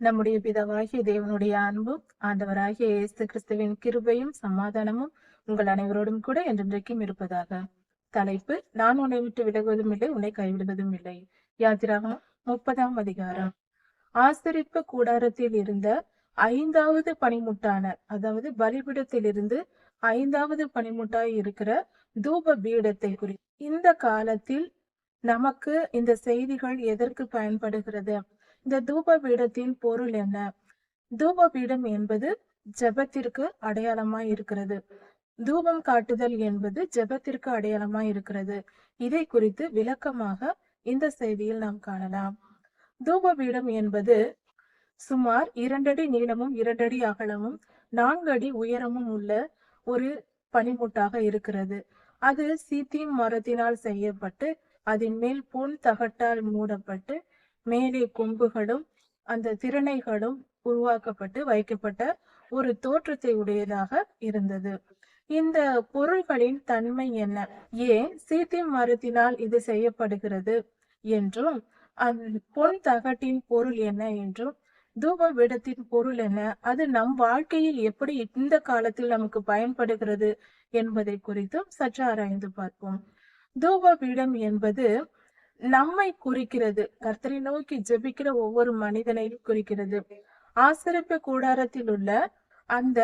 நம்முடைய பிதாவாகிய தேவனுடைய அன்பும் ஆண்டவராகிய இயேசு கிறிஸ்துவின் கிருபையும் சமாதானமும் உங்கள் அனைவரோடும் கூட என்றென்றைக்கும் இருப்பதாக. தலைப்பு நான் உன்னை விட்டு விலகுவதும் இல்லை உன்னை கைவிடுவதும் இல்லை. யாத்திராகம் முப்பதாம் அதிகாரம். ஆசரிப்பு கூடாரத்தில் இருந்த ஐந்தாவது பனிமுட்டான அதாவது பலிபீடத்தில் இருந்து ஐந்தாவது பனிமுட்டாய் இருக்கிற தூப பீடத்தை குறி இந்த காலத்தில் நமக்கு இந்த செய்திகள் எதற்கு பயன்படுகிறது இந்த தூப பீடத்தின் பொருள் என்ன? தூப பீடம் என்பது ஜபத்திற்கு அடையாளமாய் இருக்கிறது. தூபம் காட்டுதல் என்பது ஜபத்திற்கு அடையாளமாய் இருக்கிறது. இதை குறித்து விளக்கமாக இந்த செய்தியில் நாம் காணலாம். தூப பீடம் என்பது சுமார் இரண்டடி நீளமும் இரண்டடி அகலமும் நான்கு அடி உயரமும் உள்ள ஒரு பனிமுட்டாக இருக்கிறது. அது சீத்திம் மரத்தினால் செய்யப்பட்டு அதன் மேல் பொன் தகட்டால் மூடப்பட்டு மேலே கொம்புகளும் அந்த திறனைகளும் உருவாக்கப்பட்டு வைக்கப்பட்ட ஒரு தோற்றத்தை உடையதாக இருந்தது. இந்த பொருள்களின் தன்மை என்ன? ஏன் சீத்தி மரத்தினால் இது செய்யப்படுகிறது என்றும் அந்த பொன் தகட்டின் பொருள் என்ன என்றும் தூப விடத்தின் பொருள் என்ன? அது நம் வாழ்க்கையில் எப்படி இந்த காலத்தில் நமக்கு பயன்படுகிறது என்பதை குறித்தும் சற்று ஆராய்ந்து பார்ப்போம். தூப பீடம் என்பது நம்மை குறிக்கிறது. கர்த்தரை நோக்கி ஜெபிக்கிற ஒவ்வொரு மனிதனையும் குறிக்கிறது. ஆசிரிப்பு கூடாரத்தில் உள்ள அந்த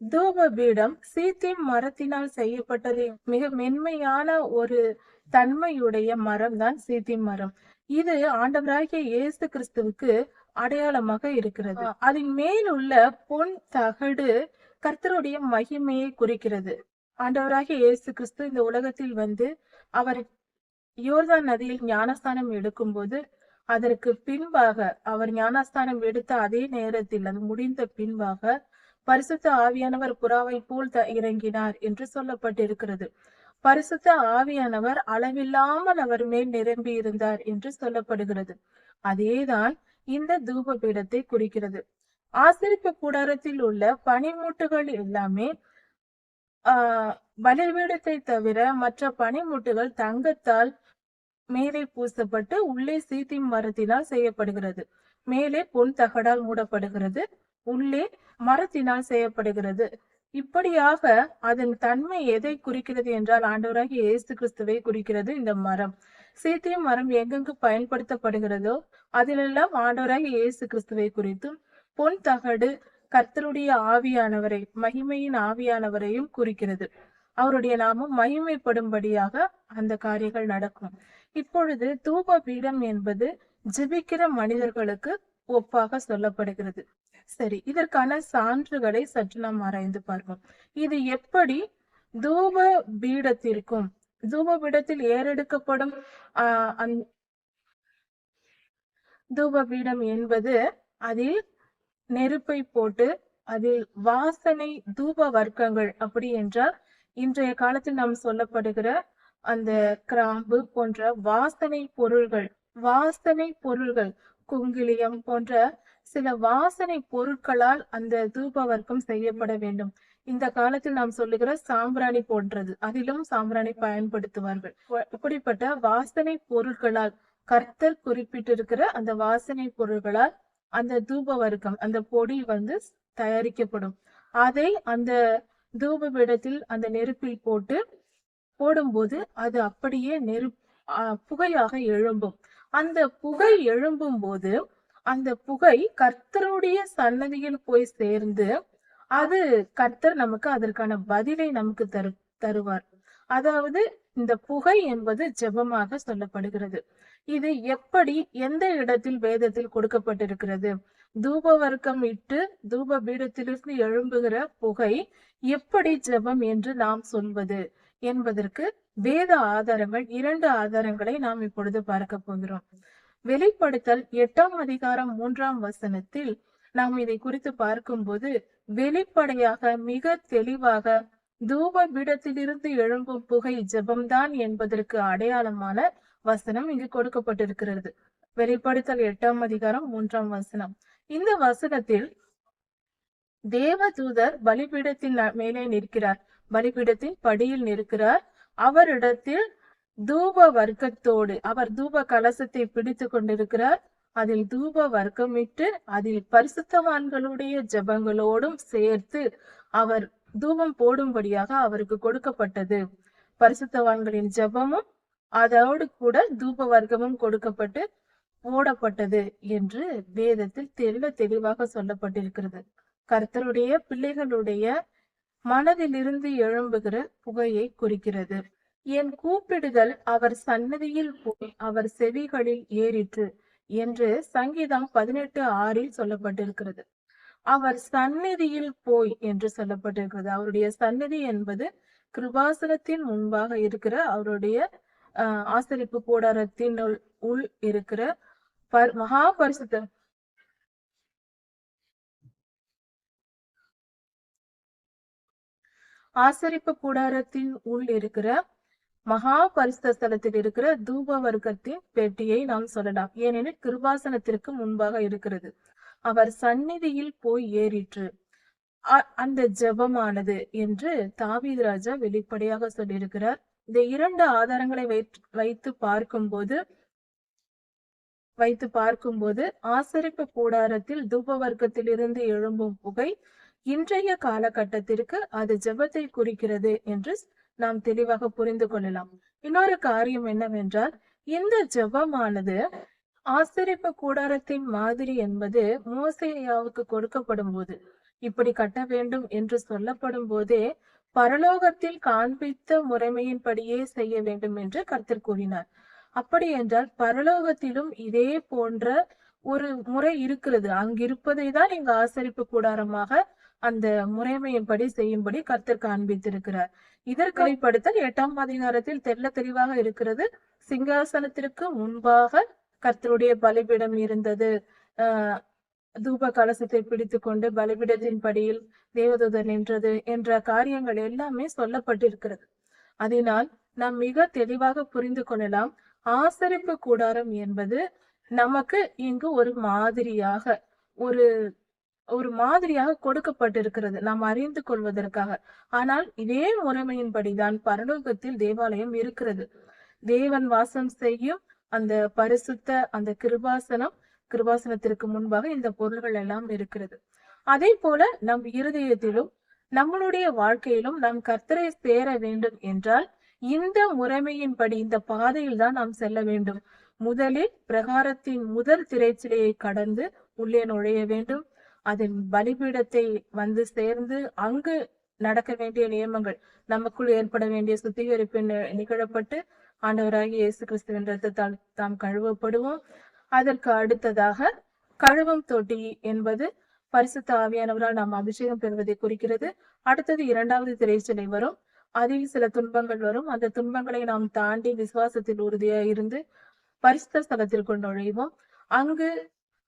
தூப பீடம் சீத்திம் மரத்தினால் செய்யப்பட்டது. மிக மென்மையான ஒரு தன்மையுடைய மரம் தான் சீத்திம் மரம். இது ஆண்டவராகிய இயேசு கிறிஸ்துவுக்கு அடையாளமாக இருக்கிறது. அதன் மேல் உள்ள பொன் தகடு கர்த்தருடைய மகிமையை குறிக்கிறது. ஆண்டவராகிய இயேசு கிறிஸ்து இந்த உலகத்தில் வந்து அவர் யோர்தான் நதியில் ஞானஸ்தானம் எடுக்கும்போது அதற்கு பின்பாக அவர் ஞானஸ்தானம் எடுத்த அதே நேரத்தில் அது முடிந்த பின்பாக பரிசுத்த ஆவியானவர் புறாவை போல் இறங்கினார் என்று சொல்லப்பட்டிருக்கிறது. பரிசுத்த ஆவியானவர் அளவில்லாமல் அவர் மேல் நிரம்பி இருந்தார் என்று சொல்லப்படுகிறது. அதேதான் இந்த தூப பீடத்தை குறிக்கிறது. ஆசிரிப்பு கூடாரத்தில் உள்ள பனிமூட்டுகள் எல்லாமே ஆஹ் பலிபீடத்தை தவிர மற்ற பனிமுட்டுகள் தங்கத்தால் மேலே பூசப்பட்டு உள்ளே சீத்தி மரத்தினால் செய்யப்படுகிறது. மேலே பொன் தகடால் மூடப்படுகிறது. உள்ளே மரத்தினால் செய்யப்படுகிறது. இப்படியாக அதன் தன்மை எதை குறிக்கிறது என்றால் ஆண்டவராகி இயேசு கிறிஸ்துவை குறிக்கிறது இந்த மரம். சீத்தியம் மரம் எங்கெங்கு பயன்படுத்தப்படுகிறதோ அதிலெல்லாம் ஆண்டவராகி இயேசு கிறிஸ்துவை குறித்தும் பொன் தகடு கர்த்தருடைய ஆவியானவரை மகிமையின் ஆவியானவரையும் குறிக்கிறது. அவருடைய நாமம் மகிமைப்படும்படியாக அந்த காரியங்கள் நடக்கும். இப்பொழுது தூப பீடம் என்பது ஜிபிக்கிற மனிதர்களுக்கு ஒப்பாக சொல்லப்படுகிறது. சரி இதற்கான சான்றுகளை சற்று நாம் ஆராய்ந்து பார்ப்போம். இது எப்படி தூப பீடத்திற்கும் தூப பீடத்தில் ஏறெடுக்கப்படும் தூப பீடம் என்பது அதில் நெருப்பை போட்டு அதில் வாசனை தூப வர்க்கங்கள் அப்படி என்றால் இன்றைய காலத்தில் நாம் சொல்லப்படுகிற அந்த கிராம்பு போன்ற வாசனை பொருள்கள் வாசனை பொருள்கள் குங்கிலியம் போன்ற சில வாசனை பொருட்களால் அந்த தூப வர்க்கம் செய்யப்பட வேண்டும். இந்த காலத்தில் நாம் சொல்லுகிற சாம்பிராணி போன்றது. அதிலும் சாம்பிராணி பயன்படுத்துவார்கள். இப்படிப்பட்ட வாசனை பொருட்களால் கர்த்தர் குறிப்பிட்டிருக்கிற அந்த வாசனை பொருள்களால் அந்த தூப வர்க்கம் அந்த பொடி வந்து தயாரிக்கப்படும். அதை அந்த தூப பீடத்தில் அந்த நெருப்பில் போட்டு போடும்போது அது அப்படியே நெரு புகையாக எழும்பும். அந்த புகை எழும்பும் போது அந்த புகை கர்த்தருடைய சன்னதியில் போய் சேர்ந்து அது கர்த்தர் நமக்கு அதற்கான பதிலை நமக்கு தரு தருவார். அதாவது இந்த புகை என்பது ஜெபமாக சொல்லப்படுகிறது. இது எப்படி எந்த இடத்தில் வேதத்தில் கொடுக்கப்பட்டிருக்கிறது? தூப வர்க்கம் இட்டு தூப பீடத்திலிருந்து எழும்புகிற புகை எப்படி ஜெபம் என்று நாம் சொல்வது என்பதற்கு வேத ஆதாரங்கள் இரண்டு ஆதாரங்களை நாம் இப்பொழுது பார்க்க போகிறோம். வெளிப்படுத்தல் எட்டாம் அதிகாரம் மூன்றாம் வசனத்தில் நாம் இதை குறித்து பார்க்கும்போது வெளிப்படையாக மிக தெளிவாக தூப பீடத்திலிருந்து எழும்பும் புகை ஜெபம்தான் என்பதற்கு அடையாளமான வசனம் இங்கு கொடுக்கப்பட்டிருக்கிறது. வெளிப்படுத்தல் எட்டாம் அதிகாரம் மூன்றாம் வசனம். இந்த வசனத்தில் தேவதூதர் பலிபீடத்தின் மேலே நிற்கிறார். பலிபீடத்தின் படியில் நிற்கிறார். அவரிடத்தில் தூப வர்க்கத்தோடு அவர் தூப கலசத்தை பிடித்து கொண்டிருக்கிறார். அதில் தூப வர்க்கமிட்டு அதில் பரிசுத்தவான்களுடைய ஜபங்களோடும் சேர்த்து அவர் தூபம் போடும்படியாக அவருக்கு கொடுக்கப்பட்டது. பரிசுத்தவான்களின் ஜபமும் அதோடு கூட தூப வர்க்கமும் கொடுக்கப்பட்டு போடப்பட்டது என்று வேதத்தில் தெளிவ தெளிவாக சொல்லப்பட்டிருக்கிறது. கர்த்தருடைய பிள்ளைகளுடைய மனதிலிருந்து எழும்புகிற புகையை குறிக்கிறது. என் கூப்பிடுதல் அவர் சன்னதியில் போய் அவர் செவிகளில் ஏறிற்று என்று சங்கீதம் பதினெட்டு ஆறில் சொல்லப்பட்டிருக்கிறது. அவர் சந்நிதியில் போய் என்று சொல்லப்பட்டிருக்கிறது. அவருடைய சந்நிதி என்பது கிருபாசனத்தின் முன்பாக இருக்கிற அவருடைய ஆசரிப்பு கூடாரத்தின் உள் இருக்கிற மகா பரிசுத்த. ஆசரிப்பு கூடாரத்தின் உள் இருக்கிற மகா பரிசுத்த ஸ்தலத்தில் இருக்கிற தூப வர்க்கத்தின் பெட்டியை நாம் சொல்லலாம். ஏனெனில் கிருபாசனத்திற்கு முன்பாக இருக்கிறது. அவர் சந்நிதியில் போய் ஏறிற்று. அந்த ஜெபமானது என்று தாவீது ராஜா வெளிப்படையாக சொல்லியிருக்கிறார். இந்த இரண்டு ஆதாரங்களை வைத்து பார்க்கும் போது வைத்து பார்க்கும்போது ஆசரிப்பு கூடாரத்தில் தூப வர்க்கத்திலிருந்து எழும்பும் புகை இன்றைய காலகட்டத்திற்கு அது ஜெபத்தை குறிக்கிறது என்று நாம் தெளிவாக புரிந்து கொள்ளலாம். இன்னொரு காரியம் என்னவென்றால் இந்த ஜெபமானது ஆசரிப்பு கூடாரத்தின் மாதிரி என்பது மோசையாவுக்கு கொடுக்கப்படும் போது இப்படி கட்ட வேண்டும் என்று சொல்லப்படும் போதே பரலோகத்தில் காண்பித்த முறைமையின்படியே செய்ய வேண்டும் என்று கர்த்தர் கூறினார். அப்படி என்றால் பரலோகத்திலும் இதே போன்ற ஒரு முறை இருக்கிறது. அங்கிருப்பதை தான் இங்கு ஆசரிப்பு கூடாரமாக அந்த முறைமையின்படி செய்யும்படி கர்த்தர் காண்பித்திருக்கிறார். இதற்கைப்படுத்தல் எட்டாம் அதிகாரத்தில் தெள்ள தெளிவாக இருக்கிறது. சிங்காசனத்திற்கு முன்பாக கர்த்தருடைய பலிபீடம் இருந்தது. ஆஹ் தூப கலசத்தை பிடித்து கொண்டு பலிபீடத்தின் படியில் தேவதூதர் நின்றது என்ற காரியங்கள் எல்லாமே சொல்லப்பட்டிருக்கிறது. அதனால் நாம் மிக தெளிவாக புரிந்து கொள்ளலாம். ஆசரிப்பு கூடாரம் என்பது நமக்கு இங்கு ஒரு மாதிரியாக ஒரு ஒரு மாதிரியாக கொடுக்கப்பட்டிருக்கிறது நாம் அறிந்து கொள்வதற்காக. ஆனால் இதே முறைமையின்படிதான் பரலோகத்தில் தேவாலயம் இருக்கிறது. தேவன் வாசம் செய்யும் அந்த பரிசுத்த அந்த கிருபாசனம் கிருபாசனத்திற்கு முன்பாக இந்த பொருள்கள் எல்லாம் இருக்கிறது. அதே போல நம் இருதயத்திலும் நம்மளுடைய வாழ்க்கையிலும் நாம் கர்த்தரை சேர வேண்டும் என்றால் இந்த முறைமையின்படி இந்த பாதையில் தான் நாம் செல்ல வேண்டும். முதலில் பிரகாரத்தின் முதல் திரைச்சிலையை கடந்து உள்ளே நுழைய வேண்டும். அதன் பலிபீடத்தை வந்து சேர்ந்து அங்கு நடக்க வேண்டிய நியமங்கள் நமக்குள் ஏற்பட வேண்டிய சுத்திகரிப்பு நி- நிகழப்பட்டு ஆண்டவராகி இயேசு கிறிஸ்துவின் ரத்தத்தால் தாம் கழுவப்படுவோம். அதற்கு அடுத்ததாக கழுவம் தொட்டி என்பது பரிசுத்த ஆவியானவரால் நாம் அபிஷேகம் பெறுவதை குறிக்கிறது. அடுத்தது இரண்டாவது திரைச்சிலை வரும். அதில் சில துன்பங்கள் வரும். அந்த துன்பங்களை நாம் தாண்டி விசுவாசத்தில் உறுதியாக இருந்து பரிசுத்த ஸ்தலத்திற்குள் நுழைவோம். அங்கு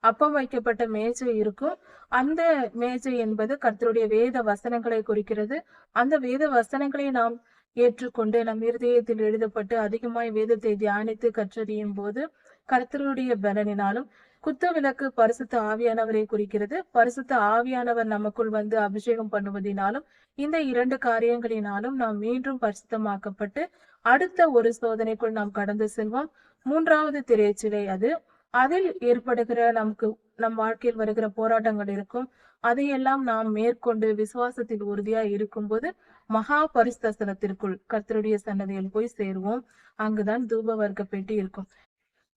அப்பம் வைக்கப்பட்ட மேஜை இருக்கும். அந்த மேஜை என்பது கர்த்தருடைய வேத வசனங்களை குறிக்கிறது. அந்த வேத வசனங்களை நாம் ஏற்றுக்கொண்டு நம் இருதயத்தில் எழுதப்பட்டு அதிகமாய் வேதத்தை தியானித்து கற்றறியும் போது கர்த்தருடைய பலனினாலும் குத்த விளக்கு பரிசுத்த ஆவியானவரை குறிக்கிறது. பரிசுத்த ஆவியானவர் நமக்குள் வந்து அபிஷேகம் பண்ணுவதினாலும் இந்த இரண்டு காரியங்களினாலும் நாம் மீண்டும் பரிசுத்தமாக்கப்பட்டு அடுத்த ஒரு சோதனைக்குள் நாம் கடந்து செல்வோம். மூன்றாவது திரைச்சிலை அது. அதில் ஏற்படுகிற நமக்கு நம் வாழ்க்கையில் வருகிற போராட்டங்கள் இருக்கும். அதையெல்லாம் நாம் மேற்கொண்டு விசுவாசத்தில் உறுதியா இருக்கும்போது மகா பரிஸ்தலத்திற்குள் கர்த்தருடைய சன்னதியில் போய் சேருவோம். அங்குதான் தூப வர்க்க பெட்டி இருக்கும்.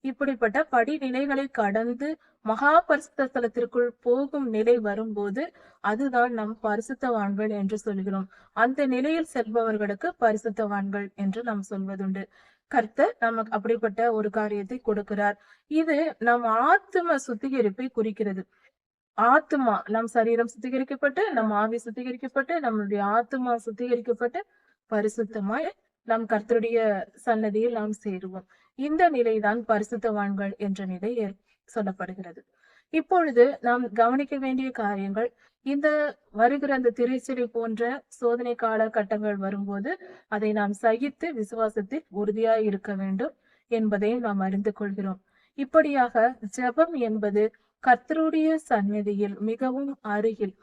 இப்படிப்பட்ட படிநிலைகளை கடந்து மகா பரிசுத்தலத்திற்குள் போகும் நிலை வரும்போது அதுதான் நம் பரிசுத்தவான்கள் என்று சொல்கிறோம். அந்த நிலையில் செல்பவர்களுக்கு பரிசுத்தவான்கள் என்று நாம் சொல்வதுண்டு. கர்த்தர் நமக்கு அப்படிப்பட்ட ஒரு காரியத்தை கொடுக்கிறார். இது நம் ஆத்தும சுத்திகரிப்பை குறிக்கிறது. ஆத்துமா நம் சரீரம் சுத்திகரிக்கப்பட்டு நம் ஆவி சுத்திகரிக்கப்பட்டு நம்மளுடைய ஆத்மா சுத்திகரிக்கப்பட்டு பரிசுத்தமாய் நம் கர்த்தருடைய சன்னதியில் நாம் சேருவோம். இந்த நிலைதான் பரிசுத்தவான்கள் என்ற நிலை சொல்லப்படுகிறது. இப்பொழுது நாம் கவனிக்க வேண்டிய காரியங்கள் இந்த வருகிற அந்த திரைச்சிலை போன்ற சோதனை கால கட்டங்கள் வரும்போது அதை நாம் சகித்து விசுவாசத்தில் உறுதியாய் இருக்க வேண்டும் என்பதை நாம் அறிந்து கொள்கிறோம். இப்படியாக ஜெபம் என்பது கர்த்தருடைய சந்நிதியில் மிகவும் அருகில்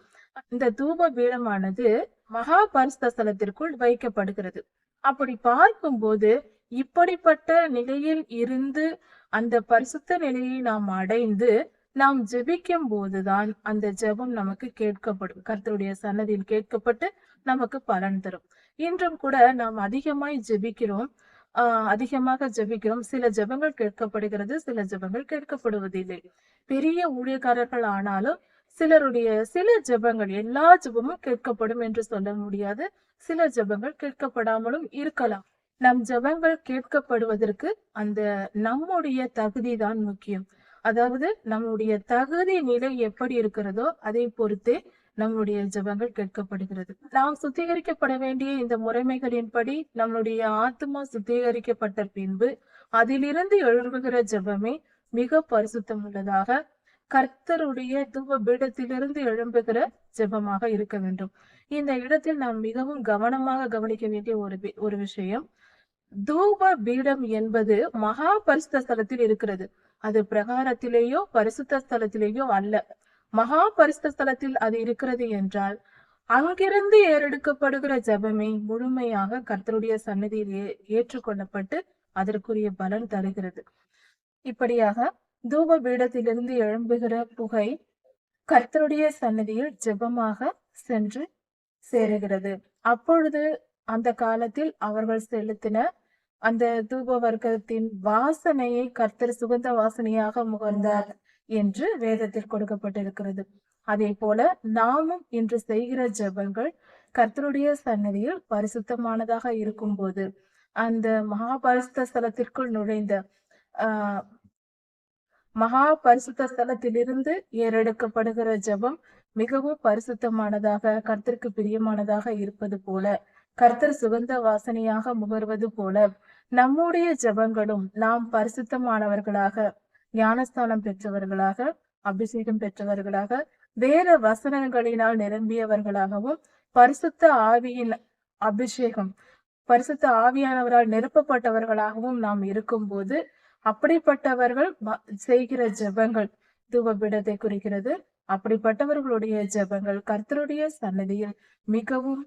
இந்த தூப பீடமானது மகா பரிசுத்த ஸ்தலத்திற்குள் வைக்கப்படுகிறது. அப்படி பார்க்கும்போது இப்படிப்பட்ட நிலையில் இருந்து அந்த பரிசுத்த நிலையை நாம் அடைந்து நாம் ஜெபிக்கும் போதுதான் அந்த ஜெபம் நமக்கு கேட்கப்படும். கர்த்தருடைய சன்னதியில் கேட்கப்பட்டு நமக்கு பலன் தரும். இன்றும் கூட நாம் அதிகமாய் ஜெபிக்கிறோம். ஆஹ் அதிகமாக ஜெபிக்கிறோம். சில ஜெபங்கள் கேட்கப்படுகிறது சில ஜெபங்கள் கேட்கப்படுவதில்லை. பெரிய ஊழியக்காரர்கள் ஆனாலும் சிலருடைய சில ஜெபங்கள் எல்லா ஜெபமும் கேட்கப்படும் என்று சொல்ல முடியாது. சில ஜெபங்கள் கேட்கப்படாமலும் இருக்கலாம். நம் ஜெபங்கள் கேட்கப்படுவதற்கு அந்த நம்முடைய தகுதி தான் முக்கியம். அதாவது நம்முடைய தகுதி நிலை எப்படி இருக்கிறதோ அதை பொறுத்தே நம்முடைய ஜெபங்கள் கேட்கப்படுகிறது. நாம் சுத்திகரிக்கப்பட வேண்டிய இந்த முறைமைகளின்படி நம்முடைய ஆத்மா சுத்திகரிக்கப்பட்ட பின்பு அதிலிருந்து எழும்புகிற ஜெபமே மிக பரிசுத்தம் உள்ளதாக கர்த்தருடைய தூப பீடத்திலிருந்து எழும்புகிற ஜெபமாக இருக்க வேண்டும். இந்த இடத்தில் நாம் மிகவும் கவனமாக கவனிக்க வேண்டிய ஒரு வி- ஒரு விஷயம் தூப பீடம் என்பது மகா பரிசுத்த ஸ்தலத்தில் இருக்கிறது. அது பிரகாரத்திலேயோ பரிசுத்த ஸ்தலத்திலேயோ அல்ல. மகா பரிசுத்த ஸ்தலத்தில் அது இருக்கிறது என்றால் அங்கிருந்து ஏறெடுக்கப்படுகிற ஜெபமே முழுமையாக கர்த்தருடைய சன்னதியில் ஏற்றுக்கொள்ளப்பட்டு அதற்குரிய பலன் தருகிறது. இப்படியாக தூப பீடத்திலிருந்து எழும்புகிற புகை கர்த்தருடைய சன்னதியில் ஜெபமாக சென்று சேருகிறது. அப்பொழுது அந்த காலத்தில் அவர்கள் செலுத்தின அந்த தூப வர்க்கத்தின் வாசனையை கர்த்தர் சுகந்த வாசனையாக முகர்ந்தார் என்று வேதத்தில் கொடுக்கப்பட்டிருக்கிறது. அதே போல நாமும் இன்று செய்கிற ஜெபங்கள் கர்த்தருடைய சன்னதியில் பரிசுத்தமானதாக இருக்கும் போது அந்த மகாபரிசுத்த ஸ்தலத்திற்குள் நுழைந்த ஆஹ் மகா பரிசுத்த ஸ்தலத்திலிருந்து ஏறெடுக்கப்படுகிற ஜெபம் மிகவும் பரிசுத்தமானதாக கர்த்தருக்கு பிரியமானதாக இருப்பது போல கர்த்தர் சுகந்த வாசனையாக முகர்வது போல நம்முடைய ஜெபங்களும் நாம் பரிசுத்தமானவர்களாக ஞானஸ்தானம் பெற்றவர்களாக அபிஷேகம் பெற்றவர்களாக வேறு வசனங்களினால் நிரம்பியவர்களாகவும் பரிசுத்த ஆவியின் அபிஷேகம் பரிசுத்த ஆவியானவரால் நிரப்பப்பட்டவர்களாகவும் நாம் இருக்கும்போது அப்படிப்பட்டவர்கள் செய்கிற ஜெபங்கள் தூபபீடத்தை குறிக்கிறது. அப்படிப்பட்டவர்களுடைய ஜெபங்கள் கர்த்தருடைய சன்னதியில் மிகவும்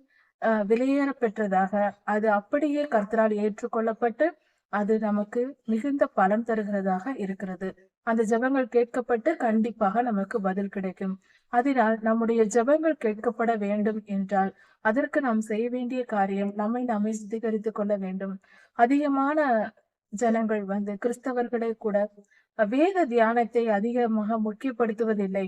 விலையேற பெற்றதாக அது அப்படியே கர்த்தரால் ஏற்றுக்கொள்ளப்பட்டு அது நமக்கு மிகுந்த பலன் தருகிறதாக இருக்கிறது. அந்த ஜெபங்கள் கேட்கப்பட்டு கண்டிப்பாக நமக்கு பதில் கிடைக்கும். அதனால் நம்முடைய ஜெபங்கள் கேட்கப்பட வேண்டும் என்றால் அதற்கு நாம் செய்ய வேண்டிய காரியம் நம்மை நாமே சுத்திகரித்துக் கொள்ள வேண்டும். அதிகமான ஜனங்கள் வந்து கிறிஸ்தவர்களே கூட வேத தியானத்தை அதிகமாக முக்கியப்படுத்துவதில்லை.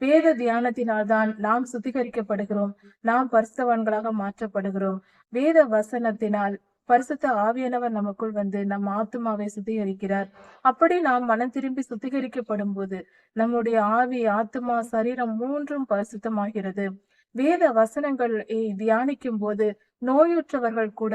வேத தியானத்தினால்தான் நாம் சுத்திகரிக்கப்படுகிறோம். நாம் பரிசுத்தவான்களாக மாற்றப்படுகிறோம். வேத வசனத்தினால் பரிசுத்த ஆவியானவர் நமக்குள் வந்து நம் ஆத்மாவை சுத்திகரிக்கிறார். அப்படி நாம் மனம் திரும்பி சுத்திகரிக்கப்படும் போது நம்முடைய ஆவி ஆத்மா சரீரம் மூன்றும் பரிசுத்தமாகிறது. வேத வசனங்களை தியானிக்கும் போது நோயுற்றவர்கள் கூட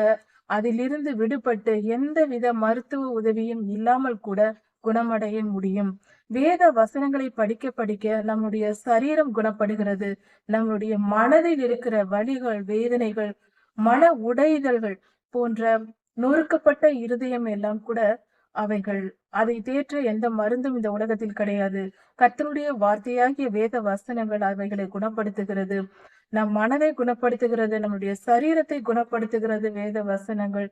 அதிலிருந்து விடுபட்டு எந்தவித மருத்துவ உதவியும் இல்லாமல் கூட குணமடைய முடியும். வேத வசனங்களை படிக்க படிக்க நம்முடைய சரீரம் குணப்படுகிறது. நம்முடைய மனதில் இருக்கிற வழிகள் வேதனைகள் மன உடைதல்கள் போன்ற நொறுக்கப்பட்ட இருதயம் எல்லாம் கூட அவைகள். அதை தேற்ற எந்த மருந்தும் இந்த உலகத்தில் கிடையாது. கர்த்தருடைய வார்த்தையாகிய வேத வசனங்கள் அவைகளை குணப்படுத்துகிறது. நம் மனதை குணப்படுத்துகிறது நம்முடைய சரீரத்தை குணப்படுத்துகிறது வேத வசனங்கள்.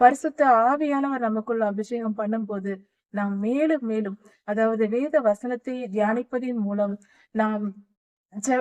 பரிசுத்த ஆவியானவர் நமக்குள்ள அபிஷேகம் பண்ணும்போது நாம் மேலும் மேலும் அதாவது வேத வசனத்தை தியானிப்பதின் மூலம் நாம்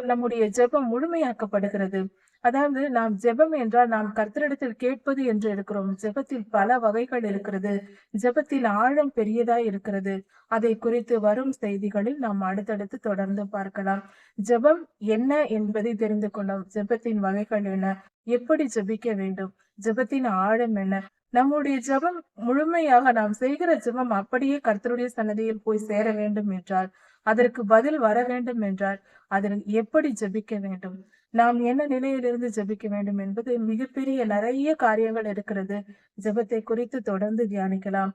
நம்முடைய ஜெபம் முழுமையாக்கப்படுகிறது. அதாவது நாம் ஜெபம் என்றால் நாம் கர்த்தரிடத்தில் கேட்பது என்று இருக்கிறோம். ஜெபத்தில் பல வகைகள் இருக்கிறது. ஜெபத்தில் ஆழம் பெரியதாய் இருக்கிறது. அதை குறித்து வரும் செய்திகளில் நாம் அடுத்தடுத்து தொடர்ந்து பார்க்கலாம். ஜெபம் என்ன என்பதை தெரிந்து கொண்டோம் ஜெபத்தின் வகைகள் என்ன எப்படி ஜெபிக்க வேண்டும் ஜெபத்தின் ஆழம் என்ன நம்முடைய ஜெபம் முழுமையாக நாம் செய்கிற ஜெபம் அப்படியே கர்த்தருடைய சன்னதியில் போய் சேர வேண்டும் என்றால் அதற்கு பதில் வர வேண்டும் என்றால் அதன் எப்படி ஜெபிக்க வேண்டும்? நாம் என்ன நிலையிலிருந்து ஜெபிக்க வேண்டும் என்பது மிகப்பெரிய நிறைய காரியங்கள் இருக்கிறது. ஜெபத்தை குறித்து தொடர்ந்து தியானிக்கலாம்.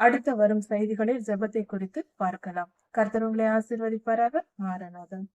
அடுத்த வரும் செய்திகளில் ஜெபத்தை குறித்து பார்க்கலாம். கர்த்தர் உங்களை ஆசீர்வதிப்பாராக. மாறநாதன்